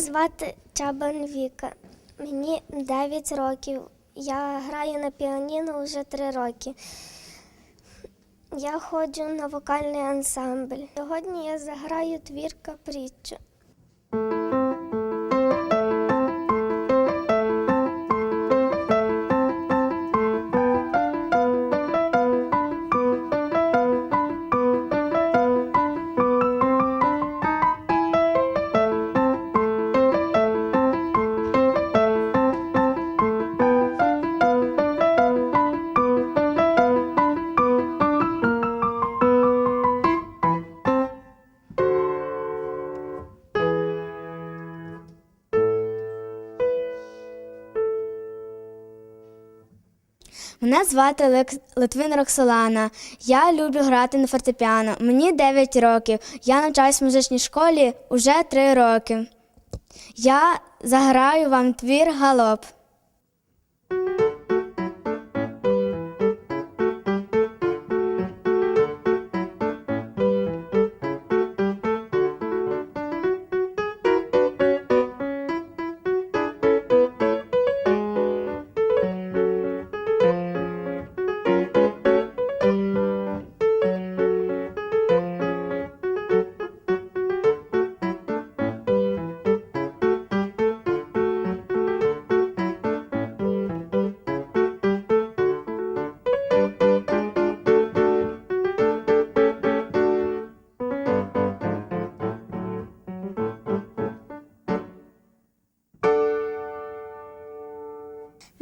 звати Чабан Віка. Мені 9 років. Я граю на піаніно вже 3 роки. Я ходжу на вокальний ансамбль. Сьогодні я заграю твір капріччо. Мене звати Лек- Литвин Роксолана. Я люблю грати на фортепіано. Мені 9 років. Я навчаюсь в музичній школі уже 3 роки. Я заграю вам твір галоп.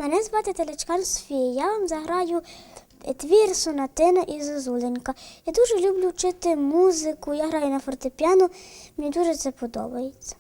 Мене звати Телячкан Софія. Я вам заграю твір сонатина і зозуленька. Я дуже люблю вчити музику, я граю на фортепіано, мені дуже це подобається.